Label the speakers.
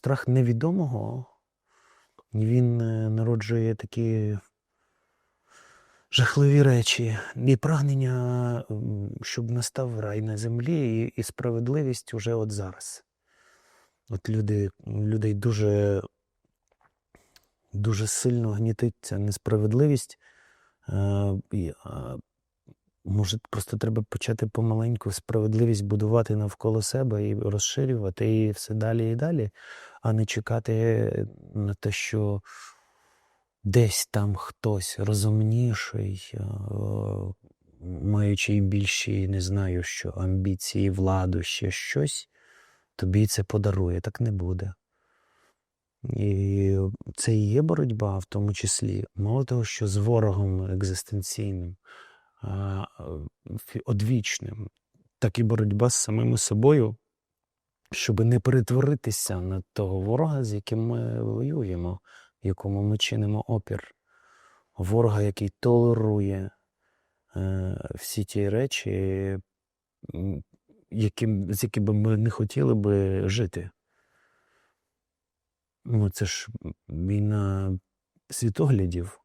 Speaker 1: страх невідомого, він е, народжує такі жахливі речі, і прагнення, щоб настав рай на землі, і, і справедливість уже от зараз. От люди, людей дуже, дуже сильно гнітить ця несправедливість. Е, може, просто треба почати помаленьку справедливість будувати навколо себе і розширювати і все далі і далі, а не чекати на те, що десь там хтось розумніший, е, маючи більші, не знаю, що амбіції, владу, ще щось, тобі це подарує. Так не буде. І це і є боротьба, в тому числі, мало того, що з ворогом екзистенційним, а, одвічним, так і боротьба з самими собою, щоб не перетворитися на того ворога, з яким ми воюємо, якому ми чинимо опір. Ворога, який толерує е, всі ті речі, яким, з якими ми не хотіли би жити. Ну, це ж війна світоглядів.